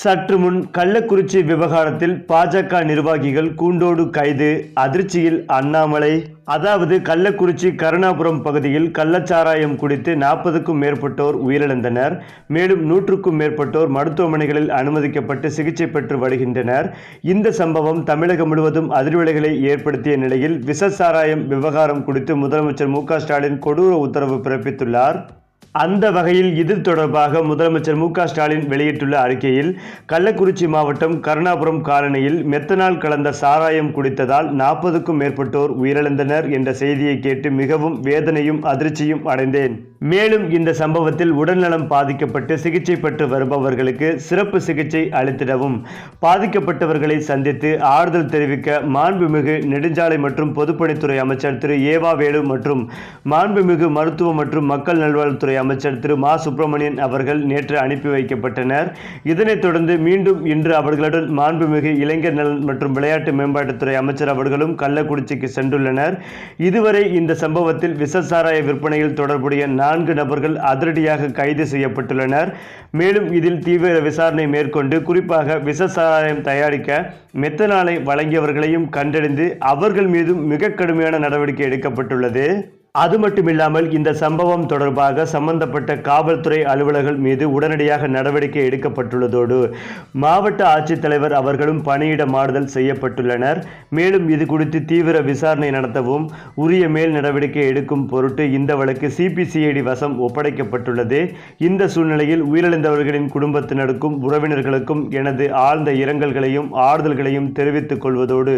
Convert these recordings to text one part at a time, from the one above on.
சற்று முன் கள்ளக்குறிச்சி விவகாரத்தில் பாஜக நிர்வாகிகள் கூண்டோடு கைது அதிர்ச்சியில் அண்ணாமலை. அதாவது கள்ளக்குறிச்சி கருணாபுரம் பகுதியில் கள்ளச்சாராயம் குடித்து நாற்பதுக்கும் மேற்பட்டோர் உயிரிழந்தனர். மேலும் நூற்றுக்கும் மேற்பட்டோர் மருத்துவமனைகளில் அனுமதிக்கப்பட்டு சிகிச்சை பெற்று வருகின்றனர். இந்த சம்பவம் தமிழகம் முழுவதும் அதிர்வலைகளை ஏற்படுத்திய நிலையில் விச சாராயம் விவகாரம் குறித்து முதலமைச்சர் மு க ஸ்டாலின் கொடூர உத்தரவு பிறப்பித்துள்ளார். அந்த வகையில் இது தொடர்பாக முதலமைச்சர் மு ஸ்டாலின் வெளியிட்டுள்ள அறிக்கையில் கள்ளக்குறிச்சி மாவட்டம் கருணாபுரம் காலனியில் மெத்தனால் கலந்த சாராயம் குடித்ததால் நாற்பதுக்கும் மேற்பட்டோர் உயிரிழந்தனர் என்ற செய்தியை கேட்டு மிகவும் வேதனையும் அதிர்ச்சியும் அடைந்தேன். மேலும் இந்த சம்பவத்தில் உடல்நலம் பாதிக்கப்பட்டு சிகிச்சை பெற்று வருபவர்களுக்கு சிறப்பு சிகிச்சை அளித்திடவும். பாதிக்கப்பட்டவர்களை சந்தித்து ஆறுதல் தெரிவிக்க மாண்புமிகு நெடுஞ்சாலை மற்றும் பொதுப்பணித்துறை அமைச்சர் திரு. ஏவா வேலு மற்றும் மாண்புமிகு மருத்துவ மற்றும் மக்கள் நல்வாழ்வுத்துறை அமைச்சர் திரு. மா. சுப்பிரமணியன் அவர்கள் நேற்று அனுப்பி வைக்கப்பட்டனர். இதனைத் தொடர்ந்து மீண்டும் இன்று அவர்களுடன் மாண்புமிகு இளைஞர் நலன் மற்றும் விளையாட்டு மேம்பாட்டுத்துறை அமைச்சர் அவர்களும் கள்ளக்குறிச்சிக்கு சென்றுள்ளனர். இதுவரை இந்த சம்பவத்தில் விசசாராய விற்பனையில் தொடர்புடைய நான்கு நபர்கள் அதிரடியாக கைது செய்யப்பட்டுள்ளனர். மேலும் இதில் தீவிர விசாரணை மேற்கொண்டு குறிப்பாக விசசாராயம் தயாரிக்க மெத்தனாலை வழங்கியவர்களையும் கண்டறிந்து அவர்கள் மீதும் மிக கடுமையான நடவடிக்கை எடுக்கப்பட்டுள்ளது. அது மட்டுமில்லாமல் இந்த சம்பவம் தொடர்பாக சம்பந்தப்பட்ட காவல்துறை அலுவலர்கள் மீது உடனடியாக நடவடிக்கை எடுக்கப்பட்டுள்ளதோடு மாவட்ட ஆட்சித்தலைவர் அவர்களும் பணியிட மாறுதல் செய்யப்பட்டுள்ளனர். மேலும் இது குறித்து தீவிர விசாரணை நடத்தவும் உரிய மேல் நடவடிக்கை எடுக்கும் பொருட்டு இந்த வழக்கு சிபிசிஐடி வசம் ஒப்படைக்கப்பட்டுள்ளது. இந்த சூழ்நிலையில் உயிரிழந்தவர்களின் குடும்பத்தினருக்கும் உறவினர்களுக்கும் எனது ஆழ்ந்த இரங்கல்களையும் ஆறுதல்களையும் தெரிவித்துக் கொள்வதோடு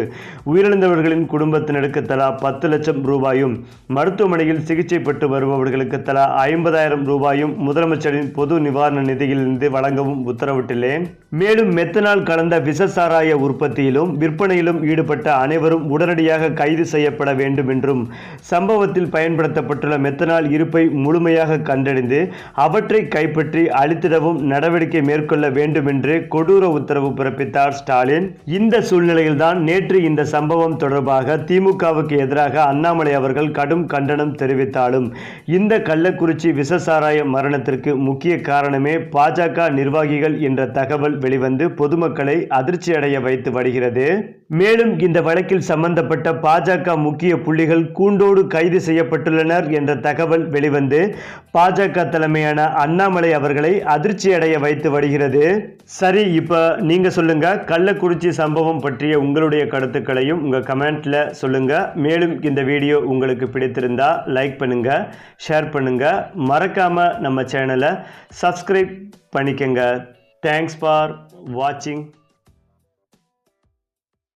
உயிரிழந்தவர்களின் குடும்பத்தினருக்கு தலா பத்து லட்சம் ரூபாயும் மருத்துவ மருத்துவமனையில் சிகிச்சை பெற்று வருபவர்களுக்கு தலா ஐம்பதாயிரம் ரூபாயும் முதலமைச்சரின் பொது நிவாரண நிதியிலிருந்து வழங்கவும் உத்தரவிட்டுள்ளேன். மேலும் மெத்தனால் கலந்த விஷசாராய உற்பத்தியிலும் விற்பனையிலும் ஈடுபட்ட அனைவரும் உடனடியாக கைது செய்யப்பட வேண்டும் என்றும் சம்பவத்தில் பயன்படுத்தப்பட்டுள்ள மெத்தனால் இருப்பை முழுமையாக கண்டறிந்து அவற்றை கைப்பற்றி அழித்திடவும் நடவடிக்கை மேற்கொள்ள வேண்டும் என்று கொடூர உத்தரவு பிறப்பித்தார் ஸ்டாலின். இந்த சூழ்நிலையில்தான் நேற்று இந்த சம்பவம் தொடர்பாக திமுகவுக்கு எதிராக அண்ணாமலை அவர்கள் கடும் கண்டனம் தெரிவித்தாலும் இந்த கள்ளக்குறிச்சி விசசாராய மரணத்திற்கு முக்கிய காரணமே பாஜக நிர்வாகிகள் என்ற தகவல் வெளிவந்து பொதுமக்களை அதிர்ச்சியடைய வைத்து வருகிறது. மேலும் இந்த வழக்கில் சம்பந்தப்பட்ட பாஜக முக்கிய புள்ளிகள் கூண்டோடு கைது செய்யப்பட்டுள்ளனர் என்ற தகவல் வெளிவந்து பாஜக தலைமையான அண்ணாமலை அவர்களை அதிர்ச்சியடைய வைத்து வருகிறது. சரி இப்போ நீங்க சொல்லுங்க கள்ளக்குறிச்சி சம்பவம் பற்றிய உங்களுடைய கருத்துக்களையும் உங்க கமெண்ட்டில் சொல்லுங்க. மேலும் இந்த வீடியோ உங்களுக்கு இருந்தால் லைக் பண்ணுங்க ஷேர் பண்ணுங்க. மறக்காம நம்ம சேனலை சப்ஸ்கிரைப் பண்ணிக்கங்க. தேங்க்ஸ் ஃபார் வாட்சிங்